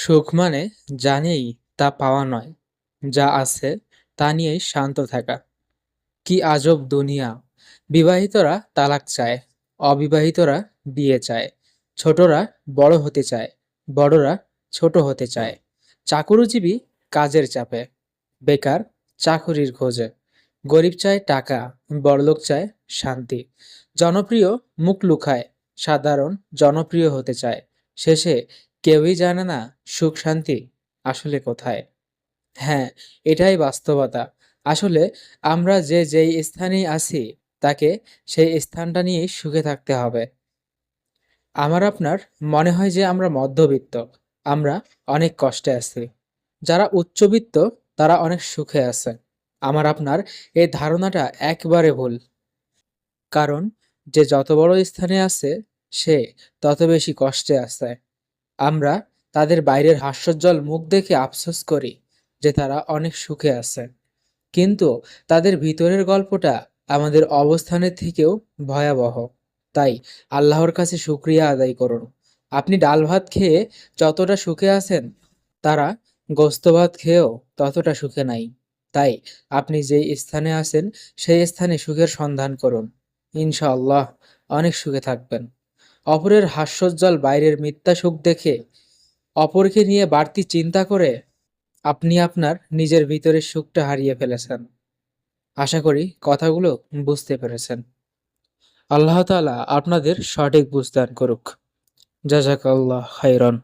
সুখ মানে জানেই তা পাওয়া নয়, যা আছে তা নিয়েই শান্ত থাকা। কি আজব দুনিয়া। বিবাহিতরা তালাক চায়, অবিবাহিতরা বিয়ে চায়, ছোটরা বড় হতে চায়, বড়রা ছোট হতে চায়। চাকুরিজীবী কাজের চাপে, বেকার চাকুরির খোঁজে। গরিব চায় টাকা, বড়লোক চায় শান্তি। জনপ্রিয় মুখ লুকায়, সাধারণ জনপ্রিয় হতে চায়। শেষে কেউই জানে না সুখ, শান্তি আসলে কোথায়। হ্যাঁ এটাই বাস্তবতা। আসলে আমরা যে যেই স্থানেই আছি, তাকে সেই স্থানটা নিয়েই সুখে থাকতে হবে। আমার আপনার মনে হয় যে আমরা মধ্যবিত্ত, আমরা অনেক কষ্টে আছি। যারা উচ্চবিত্ত, তারা অনেক সুখে আছে। আমার আপনার এই ধারণাটা একবারে ভুল। কারণ যে যত বড় স্থানে আছে, সে তত বেশি কষ্টে আছে। আমরা তাদের বাইরের হাস্যজ্জ্বল মুখ দেখে আফসোস করি যে তারা অনেক সুখে আছে কিন্তু তাদের ভিতরের গল্পটা আমাদের অবস্থানের থেকেও ভয়াবহ। তাই আল্লাহর কাছে শুক্রিয়া আদায় করুন। আপনি ডাল ভাত খেয়ে যতটা সুখে আছেন, তারা গোস্ত ভাত খেয়েও ততটা সুখে নাই। তাই আপনি যেই স্থানে আছেন, সেই স্থানে সুখের সন্ধান করুন। ইনশাআল্লাহ অনেক সুখে থাকবেন। অপরের হাস্যোজ্জ্বল বাইরের মিথ্যা সুখ দেখে অপরকে নিয়ে বাড়তি চিন্তা করে আপনি আপনার নিজের ভিতরের সুখটা হারিয়ে ফেলেছেন। আশা করি কথাগুলো বুঝতে পেরেছেন। আল্লাহ তালা আপনাদের সঠিক বুঝদান করুক। জাজাকাল্লাহ খাইরন